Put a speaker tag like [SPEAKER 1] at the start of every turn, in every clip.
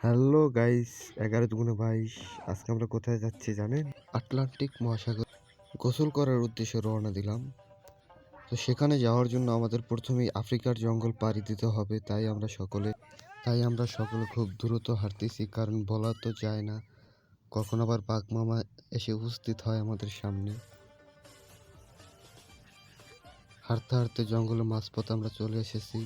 [SPEAKER 1] Hello guys, এগারো দুগুণে বাইশ। আজকে আমরা কোথায় যাচ্ছি জানেন? আটলান্টিক মহাসাগর। গোসল করার উদ্দেশ্যে রওনা দিলাম। তো সেখানে যাওয়ার জন্য আমাদের প্রথমেই আফ্রিকার জঙ্গল পাড়ি দিতে হবে, তাই আমরা সকলে তাই আমরা সকলে খুব দ্রুত হাঁটতেছি, কারণ বলা তো যায় না, কখন আবার বাঘ মামা এসে উপস্থিত হয় আমাদের সামনে। হাঁটতে হাঁটতে জঙ্গলের মাঝপথে আমরা চলে এসেছি।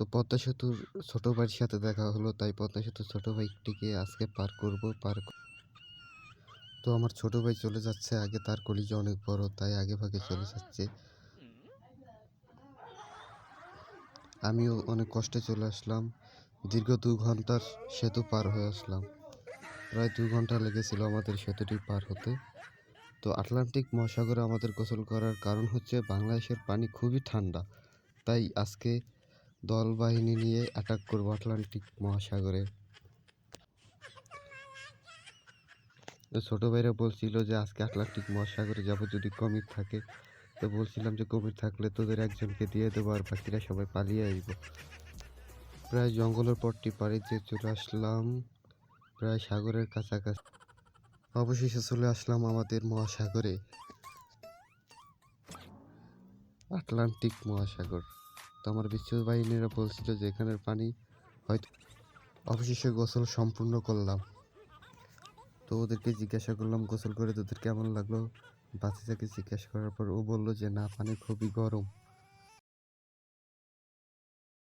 [SPEAKER 1] তো পদ্মা সেতুর ছোট ভাইয়ের সাথে দেখা হলো, তাই পদ্মা সেতুর ছোট ভাইটিকে আজকে পার করব, পার তো আমার ছোট ভাই চলে যাচ্ছে, আগে তার কলিজা অনেক বড়, তাই আগে ভাগে চলে যাচ্ছে। আমিও অনেক কষ্টে চলে আসলাম, দীর্ঘ দু ঘণ্টার সেতু পার হয়ে আসলাম। প্রায় দু ঘণ্টা লেগেছিল আমাদের সেতুটি পার হতে। তো আটলান্টিক মহাসাগরে আমাদের গোসল করার কারণ হচ্ছে বাংলাদেশের পানি খুবই ঠান্ডা, তাই আজকে দল বাহিনী নিয়ে অ্যাটাক করব আটলান্টিক মহাসাগরে। ছোট ভাইরা বলছিল যে, আজকে আটলান্টিক মহাসাগরে যাব, যদি কমিট থাকে। তো বলছিলাম যে কমিট থাকলে তোদের একজনকে দিয়ে দেবো আর বাকিরা সবাই পালিয়ে আসব প্রায় জঙ্গলের পরটি পাড়ি যে চলে আসলাম, প্রায় সাগরের কাছাকাছি। অবশেষে চলে আসলাম আমাদের মহাসাগরে। আটলান্টিক মহাসাগর। তো আমার বিশ্ব বাহিনীরা বলছিল যে এখানের পানি হয়তো অবশেষে গোসল সম্পূর্ণ করলাম। তো ওদেরকে জিজ্ঞাসা করলাম, গোসল করে তোদের কেমন লাগল? বাচ্চাকে জিজ্ঞাসা করার পর ও বলল যে, না, পানি খুবই গরম।